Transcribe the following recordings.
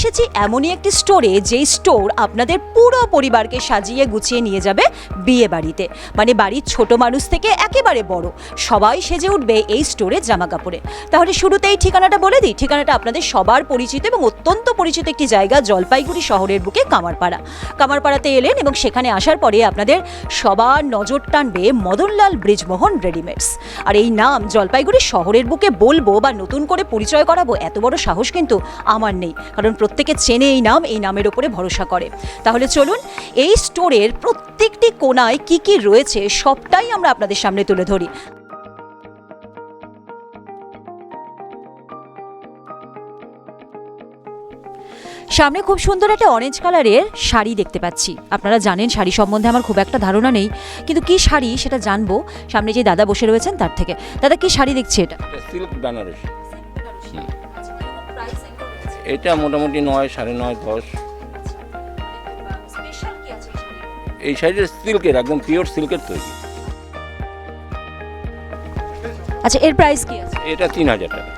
এসেছি এমনই একটি স্টোরে যেই স্টোর আপনাদের পুরো পরিবারকে সাজিয়ে গুছিয়ে নিয়ে যাবে বিয়ে বাড়িতে। মানে বাড়ির ছোট মানুষ থেকে একেবারে বড়। সবাই সেজে উঠবে এই স্টোরে জামা কাপড়ে তাহলে শুরুতেই ঠিকানাটা বলে দিই। ঠিকানাটা আপনাদের সবার পরিচিত এবং অত্যন্ত পরিচিত একটি জায়গা জলপাইগুড়ি শহরের বুকে কামারপাড়া। কামারপাড়াতে এলেন এবং সেখানে আসার পরে আপনাদের সবার নজর টানবে মদনলাল ব্রিজমোহন রেডিমেডস আর এই নাম জলপাইগুড়ি শহরের বুকে বলব বা নতুন করে পরিচয় করাবো, এত বড় সাহস কিন্তু আমার নেই। কারণ প্রত্যেকে চেনে এই নাম, এই নামের ওপরে ভরসা করে। তাহলে চলুন, এই স্টোরের প্রত্যেকটি কোনায় কি কি রয়েছে সবটাই আমরা আপনাদের সামনে তুলে ধরি। সামনে খুব সুন্দর একটা অরেঞ্জ কালারের শাড়ি দেখতে পাচ্ছি। আপনারা জানেন, শাড়ি সম্বন্ধে আমার খুব একটা ধারণা নেই। কিন্তু কি শাড়ি সেটা জানব। সামনে যে দাদা বসে রয়েছেন, তার থেকে। দাদা, কি শাড়ি দেখছি এটা? সিল্ক বেনারসি এটা মোটামুটি নয় সাড়ে নয় দশ। এই সাইজের সিল্কের একদম পিওর সিল্কের তৈরি। আচ্ছা এর প্রাইস কি আছে? এটা তিন হাজার টাকা।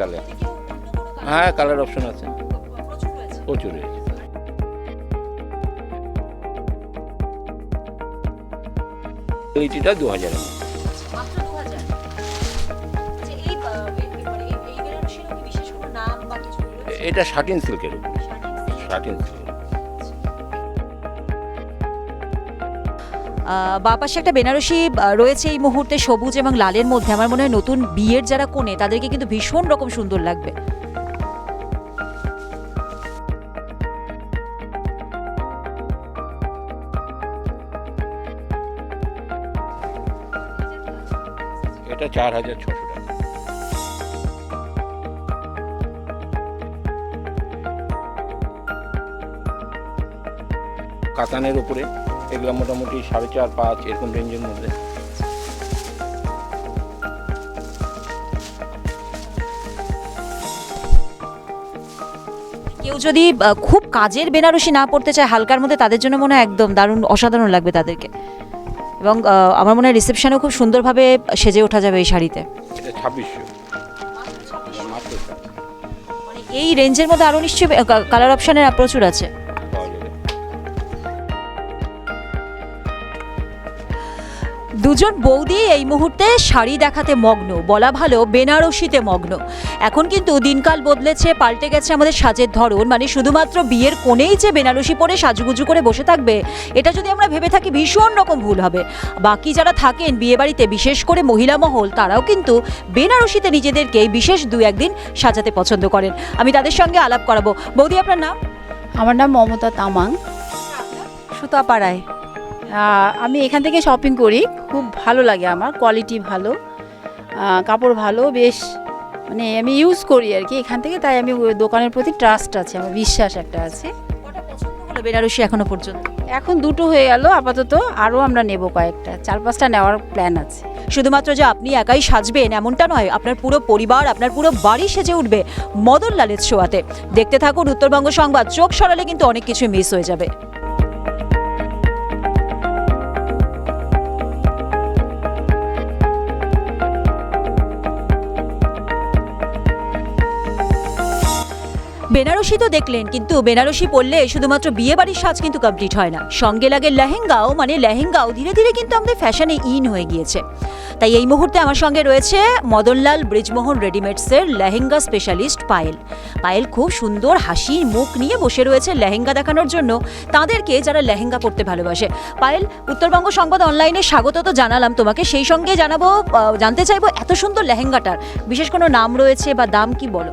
কালার হ্যাঁ কালার অপশন আছে। প্রচুর রয়েছে দু হাজার এটা শাটিন সিল্কের উপর। শাটিন সিল্ক বা পাশে একটা বেনারসি রয়েছে এই মুহূর্তে সবুজ এবং লালের মধ্যে। আমার মনে হয় নতুন বিয়ের যারা কোণে তাদেরকে কিন্তু ভীষণ রকম সুন্দর লাগবে। এটা চার হাজার ছশো কাতানের উপরে। এগুলো মোটামুটি সাড়ে চার পাঁচ এরকম রেঞ্জের মধ্যে। কেউ যদি খুব কাজের বেনারসি না পড়তে চায় হালকার মধ্যে তাদের জন্য মনে হয় একদম দারুণ অসাধারণ লাগবে তাদেরকে। এবং আমার মনে হয় রিসেপশনেও খুব সুন্দরভাবে সেজে ওঠা যাবে এই শাড়িতে। মানে এই রেঞ্জের মধ্যে আরও নিশ্চয়ই কালার অপশানের প্রচুর আছে। দুজন বৌদি এই মুহূর্তে শাড়ি দেখাতে মগ্ন বলা ভালো বেনারসিতে মগ্ন। এখন কিন্তু দিনকাল বদলেছে পাল্টে গেছে আমাদের সাজের ধরন মানে শুধুমাত্র বিয়ের কোণেই যে বেনারসি পরে সাজুগুজু করে বসে থাকবে এটা যদি আমরা ভেবে থাকি ভীষণ রকম ভুল হবে। বাকি যারা থাকেন বিয়েবাড়িতে বিশেষ করে মহিলা মহল তারাও কিন্তু বেনারসিতে নিজেদেরকে বিশেষ দু একদিন সাজাতে পছন্দ করেন। আমি তাদের সঙ্গে আলাপ করাবো। বৌদি আপনার নাম? আমার নাম মমতা তামাং। সুতাপাড়ায়। আমি এখান থেকে শপিং করি। খুব ভালো লাগে আমার কোয়ালিটি ভালো। কাপড় ভালো বেশ মানে আমি ইউজ করি আর কি এখান থেকে তাই আমি দোকানের প্রতি ট্রাস্ট আছে আমার বিশ্বাস একটা আছে। বেনারসি এখনও পর্যন্ত? এখন দুটো হয়ে গেল আপাতত আরও আমরা নেব কয়েকটা চার পাঁচটা নেওয়ার প্ল্যান আছে। শুধুমাত্র যে আপনি একাই সাজবেন এমনটা নয় আপনার পুরো পরিবার আপনার পুরো বাড়ি সেজে উঠবে মদন লালের ছোঁয়াতে দেখতে থাকুন উত্তরবঙ্গ সংবাদ চোখ সরালে কিন্তু অনেক কিছু মিস হয়ে যাবে। বেনারসি তো দেখলেন, কিন্তু বেনারসি পরলে শুধুমাত্র বিয়ে বাড়ির সাজ কিন্তু কমপ্লিট হয় না। সঙ্গে লাগে লেহেঙ্গাও মানে লেহেঙ্গাও ধীরে ধীরে কিন্তু আমাদের ফ্যাশনে ইন হয়ে গিয়েছে। তাই এই মুহূর্তে আমার সঙ্গে রয়েছে মদনলাল ব্রিজমোহন রেডিমেডসের লেহেঙ্গা স্পেশালিস্ট পায়েল। পায়েল খুব সুন্দর হাসির মুখ নিয়ে বসে রয়েছে লেহেঙ্গা দেখানোর জন্য। তাদেরকে যারা লেহেঙ্গা পরতে ভালোবাসে। পায়েল, উত্তরবঙ্গ সংবাদ অনলাইনে স্বাগত তো জানালাম তোমাকে। সেই সঙ্গে জানাব জানতে চাইব এত সুন্দর লেহেঙ্গাটার। বিশেষ কোনো নাম রয়েছে বা দাম কি বলো?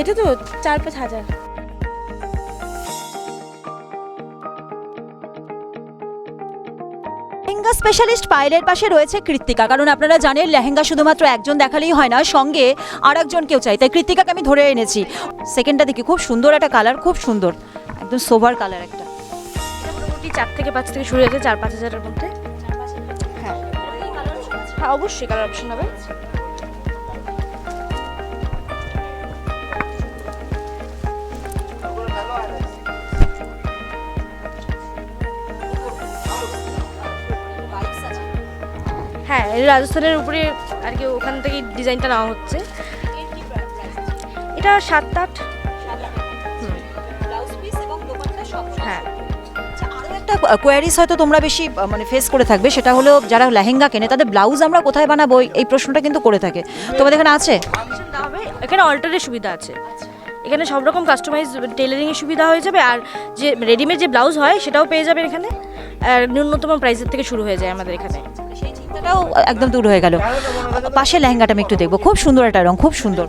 এটা তো চার পাঁচ হাজার। লেহেঙ্গা স্পেশালিস্ট পায়েলের পাশে রয়েছে কৃত্তিকা কারণ আপনারা জানেন লেহেঙ্গা শুধুমাত্র একজন দেখালেই হয় না সঙ্গে আর একজন কেউ চাই তাই কৃত্তিকাকে আমি ধরে এনেছি। সেকেন্ডটা দেখি খুব সুন্দর একটা কালার খুব সুন্দর একদম সোভার কালার একটা। মোটামুটি চার থেকে পাঁচ থেকে শুরু হয়েছে চার পাঁচ হাজারের মধ্যে। হ্যাঁ অবশ্যই কালার অপশন হবে। হ্যাঁ রাজস্থানের উপরে আর কি ওখান থেকে ডিজাইনটা নেওয়া হচ্ছে। এটা সাত আট হ্যাঁ। আচ্ছা, একটা কোয়ারিজ হয়তো তোমরা বেশি মানে ফেস করে থাকবে সেটা হলো যারা লেহেঙ্গা কেনে তাদের ব্লাউজ আমরা কোথায় বানাবো? এই- প্রশ্নটা কিন্তু করে থাকে। তোমাদের এখানে আছে? এখানে অল্টারের সুবিধা আছে। এখানে সব রকম কাস্টমাইজ টেলারিংয়ের সুবিধা হয়ে যাবে আর যে রেডিমেড যে ব্লাউজ হয় সেটাও পেয়ে যাবেন এখানে। আর ন্যূনতম প্রাইসের থেকে শুরু হয়ে যায় আমাদের এখানে। সেই একদম দূর হয়ে গেল। পাশে লেহেঙ্গাটা আমি একটু দেখব। খুব সুন্দর একটা রং, খুব সুন্দর।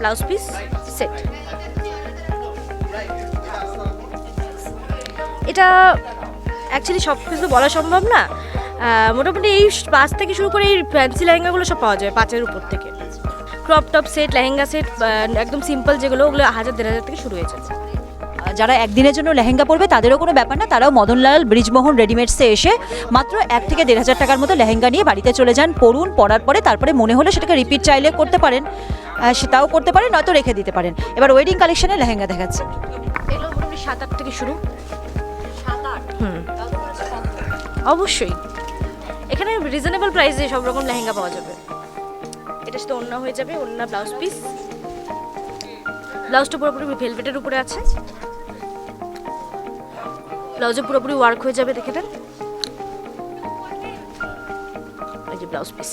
Blouse piece, set. এটা অ্যাকচুয়ালি সব কিছু বলা সম্ভব না। মোটামুটি এই পাঁচ থেকে শুরু করে এই ফ্যান্সি লেহেঙ্গাগুলো সব পাওয়া যায় পাঁচের উপর থেকে। Crop top set lehenga set একদম সিম্পল যেগুলো ওগুলো হাজার দেড় হাজার থেকে শুরু হয়ে আহ, যারা একদিনের জন্য লেহেঙ্গা পরবে তাদেরও কোনো ব্যাপার না তারাও মদনলাল ব্রিজমোহন রেডিমেডসে এসে মাত্র এক থেকে দেড় হাজার টাকার মতো লেহেঙ্গা নিয়ে বাড়িতে চলে যান পরুন পরার পরে তারপরে মনে হলে সেটাকে রিপিট চাইলে করতে পারেন সেটাও করতে পারেন নয়তো রেখে দিতে পারেন। এবার ওয়েডিং কালেকশনে লেহেঙ্গা দেখাচ্ছে। এগুলো সাত আট থেকে শুরু। সাত আট? হুম। অবশ্যই। এখানে রিজনেবল প্রাইসে সব রকম লেহেঙ্গা পাওয়া যাবে। এটা সাথে অন্য হয়ে যাবে অন্য ব্লাউজ পিস ব্লাউজটা পুরোপুরি ভেলভেটের উপরে আছে। ব্লাউজে পুরোপুরি ওয়ার্ক হয়ে যাবে, দেখে দেন। এই যে ব্লাউজ পিস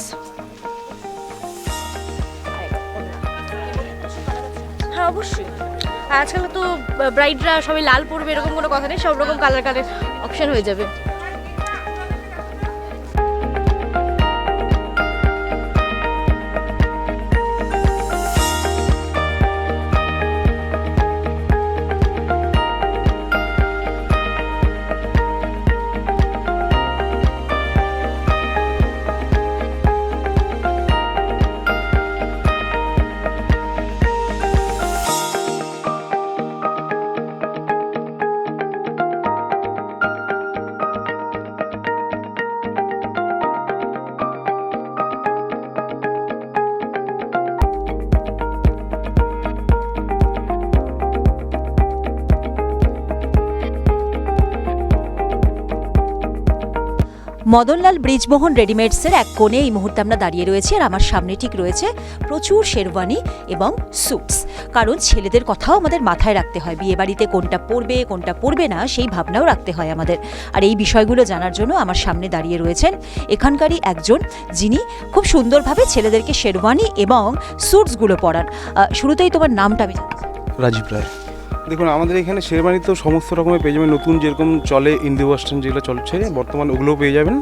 হ্যাঁ অবশ্যই। আজকাল তো ব্রাইডরা সবাই লাল পরবে, এরকম কোনো কথা নেই, সব রকম কালার কালার অপশন হয়ে যাবে। মদনলাল ব্রিজমোহন রেডিমেডসের এক কোণে এই মুহূর্তে আমরা দাঁড়িয়ে রয়েছি আর আমার সামনে ঠিক রয়েছে প্রচুর শেরওয়ানি এবং স্যুটস কারণ ছেলেদের কথাও আমাদের মাথায় রাখতে হয়। বিয়ে বাড়িতে কোনটা পরবে কোনটা পরবে না, সেই ভাবনাও রাখতে হয় আমাদের। আর এই বিষয়গুলো জানার জন্য আমার সামনে দাঁড়িয়ে রয়েছেন এখানকারই একজন যিনি খুব সুন্দরভাবে ছেলেদেরকে শেরওয়ানি এবং স্যুটসগুলো পরান। শুরুতেই তোমার নামটা আমি রাজীব রায়। দেখুন আমাদের এখানে শেরবানি তো সমস্ত রকমের পেয়ে যাবেন। নতুন যেরকম চলে ইন্ডি ওয়েস্টার্ন যেগুলো চলছে বর্তমানে ওগুলোও পেয়ে যাবেন।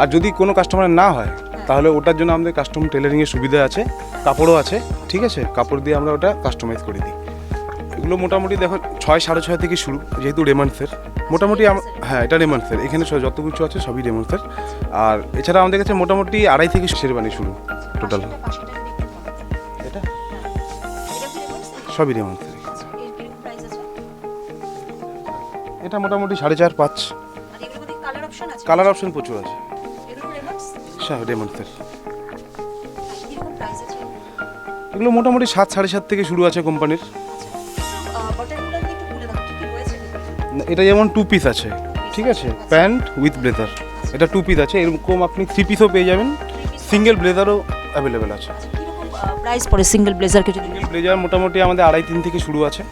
আর যদি কোনো কাস্টমার না হয় তাহলে ওটার জন্য আমাদের কাস্টম টেলারিংয়ের সুবিধা আছে কাপড়ও আছে ঠিক আছে? কাপড় দিয়ে আমরা ওটা কাস্টমাইজ করে দিই। এগুলো মোটামুটি দেখো ছয় সাড়ে ছয় থেকে শুরু যেহেতু রেমান্সের মোটামুটি হ্যাঁ এটা রেমান্সের এখানে সব যত কিছু আছে সবই রেমান্সের আর এছাড়া আমাদের কাছে মোটামুটি আড়াই থেকে শেরবানি শুরু টোটাল এটা? সবই রেমান্সের এটা মোটামুটি সাড়ে চার পাঁচ। কালার অপশন প্রচুর আছে। হ্যাঁ রেমন্ডসের এগুলো মোটামুটি সাত সাড়ে সাত থেকে শুরু আছে কোম্পানির। এটা যেমন টু পিস আছে ঠিক আছে? প্যান্ট উইথ ব্লেজার এটা টু পিস আছে এরকম আপনি থ্রি পিসও পেয়ে যাবেন। সিঙ্গেল ব্লেজারও অ্যাভেলেবেল আছে। প্রাইস পড়ে সিঙ্গেল ব্লেজারকে যদি সিঙ্গেল ব্লেজার মোটামুটি আমাদের আড়াই তিন থেকে শুরু আছে।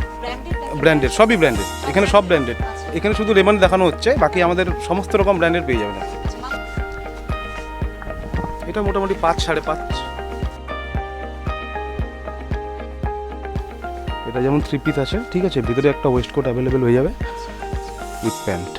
ব্র্যান্ডেড সবই ব্র্যান্ডেড এখানে সব ব্র্যান্ডেড এখানে শুধু রেমন দেখানো হচ্ছে, বাকি আমাদের সমস্ত রকম ব্র্যান্ডের পেয়ে যাবেন এটা মোটামুটি পাঁচ, সাড়ে পাঁচ। এটা যেমন থ্রি পিস আছে, ঠিক আছে, ভিতরে একটা ওয়েস্ট কোট অ্যাভেলেবেল হয়ে যাবে উইথ প্যান্ট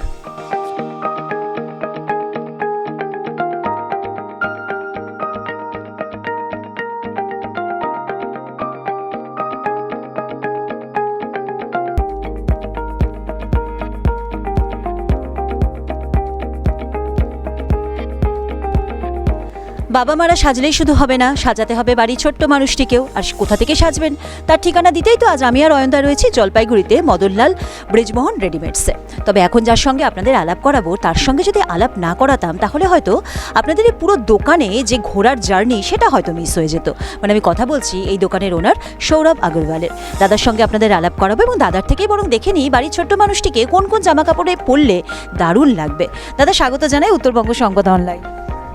বাবা মারা সাজলেই শুধু হবে না, সাজাতে হবে বাড়ির ছোট্ট মানুষটিকেও। আর কোথা থেকে সাজবেন? তার ঠিকানা দিতেই তো আজ আমি আর অয়ন্দা রয়েছি জলপাইগুড়িতে মদনলাল ব্রিজমোহন রেডিমেডসে। তবে এখন যার সঙ্গে আপনাদের আলাপ করাবো, তার সঙ্গে যদি আলাপ না করাতাম, তাহলে হয়তো আপনাদের এই পুরো দোকানে যে ঘোরার জার্নি, সেটা হয়তো মিস হয়ে যেত। মানে আমি কথা বলছি এই দোকানের ওনার সৌরভ আগরওয়ালের। দাদার সঙ্গে আপনাদের আলাপ করাবো এবং দাদার থেকেই বরং দেখে নিই বাড়ির ছোট্ট মানুষটিকে কোন কোন জামা কাপড়ে পরলে দারুণ লাগবে। দাদা স্বাগত জানাই উত্তরবঙ্গ সংবাদ অনলাইন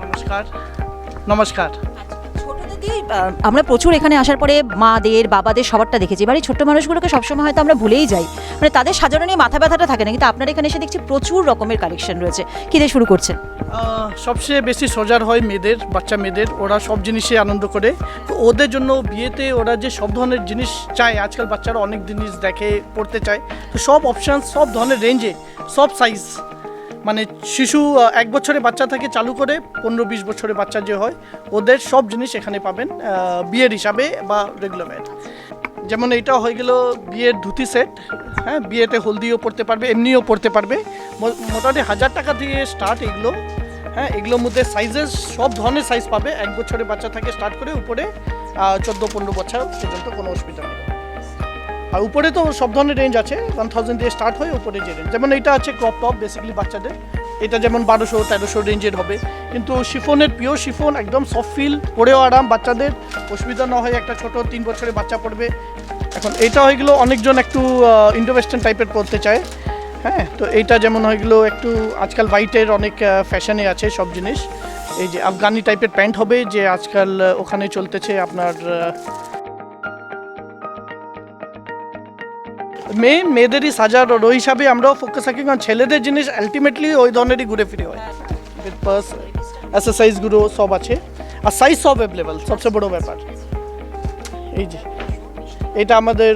নমস্কার। নমস্কার। আহ, আমরা প্রচুর এখানে আসার পরে মাদের বাবাদের সবারটা দেখেছি। এবারে ছোট্ট মানুষগুলোকে সবসময় হয়তো আমরা ভুলেই যাই। মানে তাদের সাজানো নিয়ে মাথা ব্যথাটা থাকে না কিন্তু আপনার এখানে এসে দেখছি প্রচুর রকমের কালেকশন রয়েছে। কি দিয়ে শুরু করছেন? সবচেয়ে বেশি সোজার হয় মেয়েদের বাচ্চা মেয়েদের। ওরা সব জিনিসে আনন্দ করে। তো ওদের জন্য বিয়েতে ওরা যে সব ধরনের জিনিস চায় আজকাল বাচ্চারা অনেক জিনিস দেখে পড়তে চায়। তো সব অপশান সব ধরনের রেঞ্জে সব সাইজ মানে শিশু এক বছরে বাচ্চা থেকে চালু করে পনেরো বিশ বছরের বাচ্চা যে হয়, ওদের সব জিনিস এখানে পাবেন বিয়ের হিসাবে বা রেগুলার যেমন এটা হয়ে গেল বিয়ের ধুতি সেট হ্যাঁ বিয়েতে হলদিও পড়তে পারবে, এমনিও পড়তে পারবে। মোটামুটি হাজার টাকা দিয়ে স্টার্ট এগুলো হ্যাঁ এগুলোর মধ্যে সাইজেস সব ধরনের সাইজ পাবে। এক বছরের বাচ্চা থেকে স্টার্ট করে উপরে চোদ্দ পনেরো বছর পর্যন্ত কোনো অসুবিধা নেই। আর উপরে তো সব ধরনের রেঞ্জ আছে ওয়ান থাউজেন্ড দিয়ে স্টার্ট হয় উপরে যে রেঞ্জ যেমন এটা আছে ক্রপ টপ বেসিক্যালি বাচ্চাদের। এটা যেমন বারোশো, তেরোশো রেঞ্জের হবে। কিন্তু শিফনের পিওর শিফন, একদম সফট ফিল পরেও আরাম। বাচ্চাদের অসুবিধা না হয় একটা ছোট তিন বছরের বাচ্চা পড়বে। এখন এটা হয়ে গেলো অনেকজন একটু ইন্ডো ওয়েস্টার্ন টাইপের পড়তে চায়। হ্যাঁ তো এইটা যেমন হয়ে গেলো একটু, আজকাল হোয়াইটের অনেক ফ্যাশনে আছে সব জিনিস। এই যে আফগানি টাইপের প্যান্ট হবে, যে আজকাল ওখানে চলতেছে আপনার মেয়ে মেয়েদেরই সাজার ওই হিসাবে আমরাও ফোকাস থাকি, কারণ ছেলেদের জিনিস আলটিমেটলি ওই ধরনেরই ঘুরে ফিরে হয়। পার্স এক্সারসাইজগুলো সব আছে। আর সাইজ সব অ্যাভেলেবেল সবচেয়ে বড় ব্যাপার। এই যে, এটা আমাদের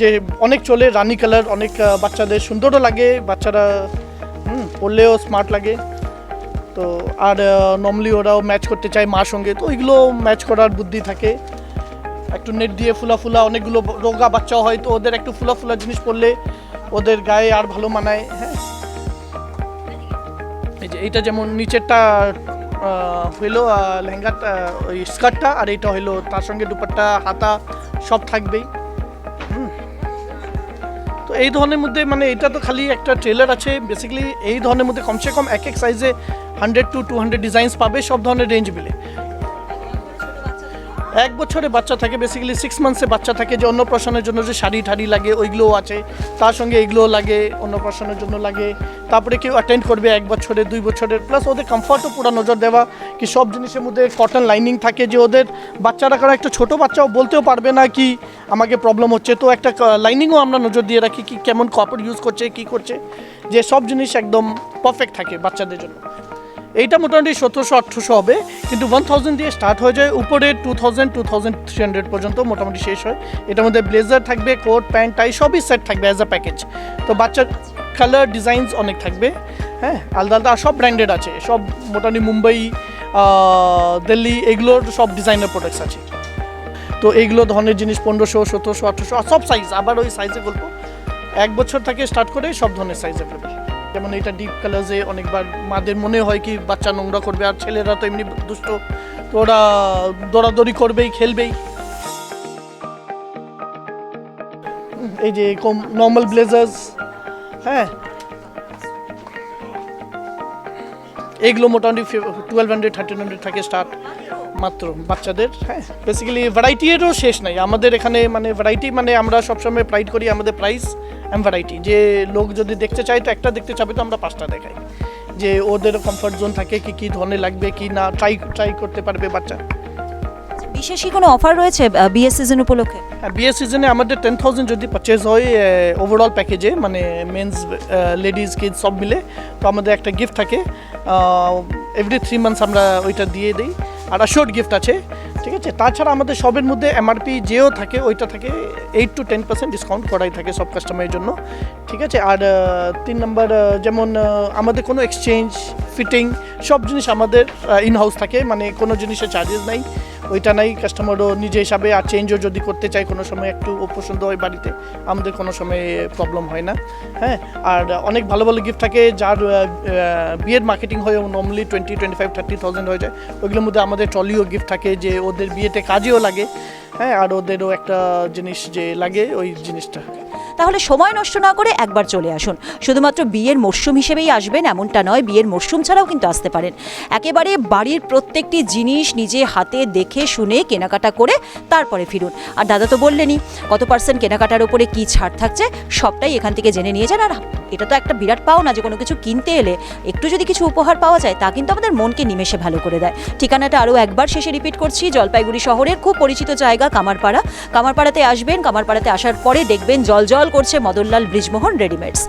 যে অনেক চলে, রানি কালার অনেক বাচ্চাদের সুন্দরও লাগে, বাচ্চারা, হুম, পরলেও স্মার্ট লাগে। তো, আর নর্মালি ওরাও ম্যাচ করতে চায় মার সঙ্গে। তো ওইগুলো ম্যাচ করার বুদ্ধি থাকে। একটু নেট দিয়ে ফুলা ফুলা, অনেকগুলো রোগা বাচ্চাও হয়, তো ওদের একটু ফুলা ফুলা জিনিস পরলে ওদের গায়ে আর ভালো মানায় হ্যাঁ। এই যে এইটা যেমন নিচেরটা হইল লেহেঙ্গাটা, ওই স্কার্টটা, আর এইটা হইল, তার সঙ্গে দুপাট্টা, হাতা, সব থাকবেই। তো এই ধরনের মধ্যে মানে এটা তো খালি একটা ট্রেলার আছে বেসিক্যালি এই ধরনের মধ্যে কমসে কম এক এক সাইজে hundred two two hundred designs পাবে, সব ধরনের রেঞ্জ মিলে। এক বছরে বাচ্চা থাকে বেসিক্যালি সিক্স মান্থসে বাচ্চা থাকে, যে অন্নপ্রাশনের জন্য যে শাড়ি ঠাড়ি লাগে, ওইগুলোও আছে। তার সঙ্গে এগুলোও লাগে, অন্নপ্রাশনের জন্য লাগে। তারপরে কেউ অ্যাটেন্ড করবে এক বছরের দুই বছরের প্লাস ওদের কমফর্টও পুরো নজর দেওয়া, কি সব জিনিসের মধ্যে কটন লাইনিং থাকে, যে ওদের বাচ্চারা, কারণ একটা ছোটো বাচ্চাও বলতেও পারবে না কি আমাকে প্রবলেম হচ্ছে। তো একটা লাইনিংও আমরা নজর দিয়ে রাখি, কি কেমন কাপড় ইউজ করছে, কি করছে, যে সব জিনিস একদম পারফেক্ট থাকে বাচ্চাদের জন্য। এইটা মোটামুটি সতেরোশো, আঠেরোশো হবে, কিন্তু ওয়ান থাউজেন্ড দিয়ে স্টার্ট হয়ে যায়। উপরে two thousand two thousand three hundred পর্যন্ত মোটামুটি শেষ হয়। এটার মধ্যে ব্লেজার থাকবে কোট প্যান্ট টাই সবই সেট থাকবে অ্যাজ আ প্যাকেজ তো বাচ্চার কালার ডিজাইনস অনেক থাকবে হ্যাঁ? আলাদা আলাদা, সব ব্র্যান্ডেড আছে। সব মোটামুটি মুম্বাই দিল্লি, এগুলোর সব ডিজাইনার প্রোডাক্টস আছে। তো এইগুলো ধরনের জিনিস পনেরোশো, সতেরোশো, আঠেরোশো সব সাইজ আবার ওই সাইজে গল্প। এক বছর থেকে স্টার্ট করে সব ধরনের সাইজ অ্যাভেলেবেল যেমন এটা ডিপ কালার্সে অনেকবার মাদের মনে হয় কি বাচ্চা নোংরা করবে আর ছেলেরা তো এমনি দুষ্ট। ওরা দৌড়াদৌড়ি করবেই, খেলবেই। এই যে কম নর্মাল ব্লেজার্স হ্যাঁ। এগুলো মোটামুটি টুয়েলভ হান্ড্রেড থার্টিন হান্ড্রেড থাকে স্টার্ট মাত্র বাচ্চাদের হ্যাঁ। বেসিক্যালি ভ্যারাইটিরও শেষ নাই। আমাদের এখানে মানে ভ্যারাইটি মানে আমরা সবসময় প্রাইড করি আমাদের প্রাইস ভ্যারাইটি যে লোক যদি দেখতে চায় তো একটা দেখতে চাবে তো আমরা পাঁচটা দেখাই। যে ওদের কমফর্ট জোন থাকে কি কি ধরনের লাগবে কি না ট্রাই ট্রাই করতে পারবে বাচ্চা। বিশেষ কি কোনো অফার রয়েছে বিয়ের সিজন উপলক্ষে? হ্যাঁ বিয়ের সিজনে আমাদের টেন থাউজেন্ড যদি পারচেজ হয় ওভারঅল প্যাকেজে মানে মেন্স লেডিস কিডস সব মিলে তো আমাদের একটা গিফট থাকে। এভরি থ্রি মান্থস আমরা ওইটা দিয়ে দিই। আর শর্ট গিফট আছে ঠিক আছে? তাছাড়া আমাদের সবের মধ্যে এমআরপি যেও থাকে, ওইটা থাকে eight to ten percent discount করাই থাকে সব কাস্টমারের জন্য। ঠিক আছে? আর তিন নম্বর যেমন আমাদের কোনো এক্সচেঞ্জ ফিটিং সব জিনিস আমাদের ইন হাউস থাকে মানে কোনো জিনিসের চার্জেস নাই। ওইটা নাই কাস্টমারও নিজে হিসাবে আর চেঞ্জও যদি করতে চায় কোনো সময় একটু অপছন্দ হয় বাড়িতে, আমাদের কোনো সময় প্রবলেম হয় না হ্যাঁ? আর অনেক ভালো ভালো গিফট থাকে যার বিয়ের মার্কেটিং হয় normally twenty twenty five thirty thousand হয়ে যায়। ওইগুলোর মধ্যে আমাদের ট্রলিও গিফট থাকে যে ওদের বিয়েতে কাজেও লাগে হ্যাঁ? আর ওদেরও একটা জিনিস যে লাগে, ওই জিনিসটা তাহলে সময় নষ্ট না করে একবার চলে আসুন। শুধুমাত্র বিয়ের মরশুম হিসেবেই আসবেন, এমনটা নয়, বিয়ের মরশুম ছাড়াও কিন্তু আসতে পারেন। একেবারে বাড়ির প্রত্যেকটি জিনিস নিজে হাতে দেখে, শুনে, কেনাকাটা করে তারপরে ফিরুন। আর দাদা তো বললেনই, কত পার্সেন্ট কেনাকাটার উপরে কি ছাড় থাকছে, সবটাই এখান থেকে জেনে নিয়ে যান। আর এটা তো একটা বিরাট পাও না যে কোনো কিছু কিনতে এলে একটু যদি কিছু উপহার পাওয়া যায়, তা কিন্তু আমাদের মনকে নিমেষে ভালো করে দেয়। ঠিকানাটা আরও একবার শেষে রিপিট করছি, জলপাইগুড়ি শহরের খুব পরিচিত জায়গা, কামারপাড়া। কামারপাড়াতে আসবেন, কামারপাড়াতে আসার পরে দেখবেন জল জল করছে মদনলাল ব্রিজমোহন রেডিমেডস।